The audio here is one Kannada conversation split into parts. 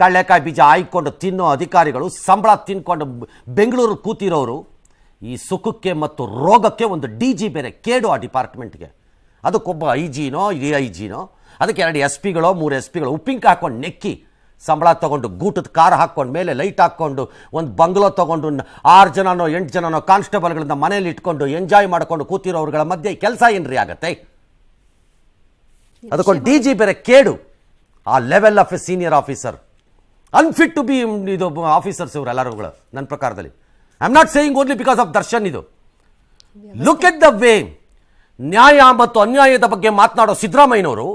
ಕಳ್ಳೆಕಾಯಿ ಬೀಜ ಆಯ್ಕೊಂಡು ತಿನ್ನೋ ಅಧಿಕಾರಿಗಳು, ಸಂಬಳ ತಿನ್ಕೊಂಡು ಬೆಂಗಳೂರು ಕೂತಿರೋರು, ಈ ಸುಖಕ್ಕೆ ಮತ್ತು ರೋಗಕ್ಕೆ ಒಂದು ಡಿ ಜಿ ಬೇರೆ ಕೇಡು ಆ ಡಿಪಾರ್ಟ್ಮೆಂಟ್ಗೆ. ಅದಕ್ಕೊಬ್ಬ ಐ ಜಿನೋ ಎ ಐ ಜಿನೋ ಅದಕ್ಕೆ ಎರಡು ಎಸ್ ಪಿಗಳೋ, ಮೂರು ಎಸ್ ಪಿಗಳು ಉಪ್ಪಿಂಕ ಹಾಕೊಂಡು ನೆಕ್ಕಿ, ಸಂಬಳ ತೊಗೊಂಡು ಗೂಟದ ಕಾರ್ ಹಾಕ್ಕೊಂಡು ಮೇಲೆ ಲೈಟ್ ಹಾಕ್ಕೊಂಡು ಒಂದು ಬಂಗ್ಲೋ ತೊಗೊಂಡು ಆರು ಜನನೋ, ಎಂಟು ಜನನೋ ಕಾನ್ಸ್ಟೇಬಲ್ಗಳನ್ನ ಮನೇಲಿ ಇಟ್ಕೊಂಡು ಎಂಜಾಯ್ ಮಾಡ್ಕೊಂಡು ಕೂತಿರೋರುಗಳ ಮಧ್ಯೆ ಕೆಲಸ ಏನ್ರಿ ಆಗತ್ತೆ? ಅದಕ್ಕೊಂದು ಡಿ ಜಿ ಬೇರೆ ಕೇಡು. ಆ level of a senior officer. Unfit to be ಇದು ಆಫೀಸರ್ಸ್ ಇವರು ಎಲ್ಲರೂ ನನ್ನ ಪ್ರಕಾರದಲ್ಲಿ. I am not saying only because of Darshan ಇದು. ಲುಕ್ ಎಟ್ ದ ವೇ ನ್ಯಾಯ ಮತ್ತು ಅನ್ಯಾಯದ ಬಗ್ಗೆ ಮಾತನಾಡೋ ಸಿದ್ದರಾಮಯ್ಯನವರು,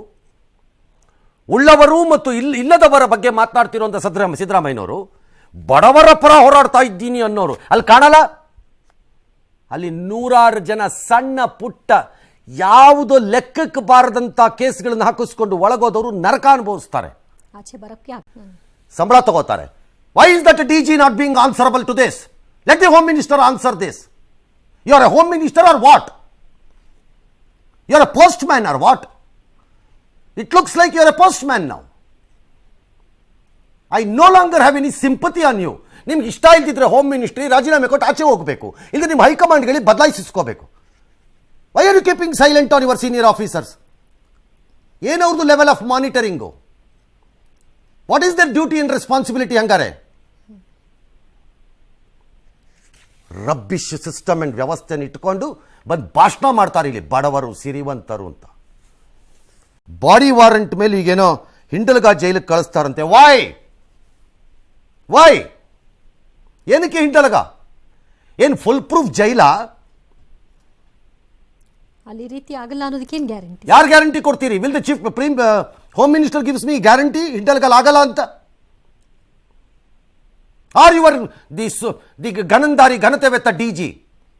ಉಳ್ಳವರು ಮತ್ತು ಇಲ್, ಇಲ್ಲದವರ ಬಗ್ಗೆ ಮಾತನಾಡ್ತಿರುವಂಥ ಸದ್ರಾಮ ಸಿದ್ದರಾಮಯ್ಯನವರು, ಬಡವರ ಪರ ಹೋರಾಡ್ತಾ ಇದ್ದೀನಿ ಅನ್ನೋರು. ಅಲ್ಲಿ ಕಾಣಲ್ಲ? ಅಲ್ಲಿ ನೂರಾರು ಜನ ಸಣ್ಣ ಪುಟ್ಟ ಯಾವುದೋ ಲೆಕ್ಕಕ್ಕೆ ಬಾರದಂಥ ಕೇಸ್ಗಳನ್ನು ಹಾಕಿಸ್ಕೊಂಡು ಒಳಗೋದವರು ನರಕ ಅನುಭವಿಸ್ತಾರೆ. ಸಂಬಳ ತಗೋತಾರೆ. Why is that D G not being answerable to this let the home minister answer this you are a home minister or what you are a postman or what it looks like you are a postman ನಾವು I no longer have any sympathy on you ನಿಮ್ಗೆ ಇಷ್ಟ ಇಲ್ದಿದ್ರೆ ಹೋಮ್ ಮಿನಿಸ್ಟ್ರಿ ರಾಜೀನಾಮೆ ಕೊಟ್ಟು ಆಚೆ ಹೋಗಬೇಕು. ಇಲ್ಲ ನಿಮ್ಮ ಹೈಕಮಾಂಡ್ಗಳಿಗೆ ಬದಲಾಯಿಸಿಸ್ಕೋಬೇಕು. Why are you keeping silent on your senior officers ಏನವ್ರದ್ದು level of monitoring what is their duty and responsibility ಹಂಗಾರೆ ರಬ್ಬಿಶ್ ಸಿಸ್ಟಮ್ ಅಂಡ್ ವ್ಯವಸ್ಥೆನ ಇಟ್ಕೊಂಡು ಬಂದು ಭಾಷಣ ಮಾಡ್ತಾರೆ ಇಲ್ಲಿ ಬಡವರು ಸಿರಿವಂತರು ಅಂತ ಬಾಡಿ ವಾರಂಟ್ ಮೇಲೆ ಈಗೇನೋ ಹಿಂಡಲ್ಗಾ ಜೈಲಿಗೆ ಕಳಿಸ್ತಾರಂತೆ ವಾಯ್ ವಾಯ್ ಏನಕ್ಕೆ ಹಿಂಡಲ್ಗ ಏನು ಫುಲ್ ಪ್ರೂಫ್ ಜೈಲಾ ಅಲ್ಲಿ ರೀತಿ ಆಗಲ್ಲ ಅನ್ನೋದಕ್ಕೇನು ಗ್ಯಾರಂಟಿ ಯಾರು ಗ್ಯಾರಂಟಿ ಕೊಡ್ತೀರಿ will the chief prime home minister gives me guarantee ಹಿಂಡಲ್ಗಲ್ ಆಗಲ್ಲ ಅಂತ ಆರ್ ಯುವರ್ ದಿ ಸು ದಿ ಗಣಂದಾರಿ ಘನತೆವೆತ್ತ ಡಿ ಜಿ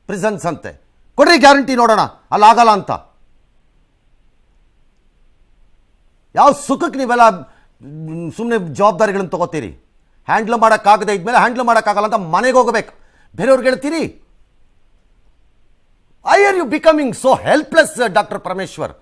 ಪ್ರಿಸನ್ಸ್ ಅಂತೆ ಕೊಡ್ರಿ ಗ್ಯಾರಂಟಿ ನೋಡೋಣ ಅಲ್ಲಿ ಆಗಲ್ಲ ಅಂತ ಯಾವ ಸುಖಕ್ಕೆ ನೀವೆಲ್ಲ ಸುಮ್ಮನೆ ಜವಾಬ್ದಾರಿಗಳನ್ನು ತಗೋತೀರಿ ಹ್ಯಾಂಡ್ಲ್ ಮಾಡೋಕ್ಕಾಗದೆ ಇದ್ಮೇಲೆ ಹ್ಯಾಂಡ್ಲ್ ಮಾಡೋಕ್ಕಾಗಲ್ಲ ಅಂತ ಮನೆಗೆ ಹೋಗಬೇಕು ಬೇರೆಯವ್ರಿಗೆ ಹೇಳ್ತೀರಿ I are you becoming so helpless doctor Parameshwar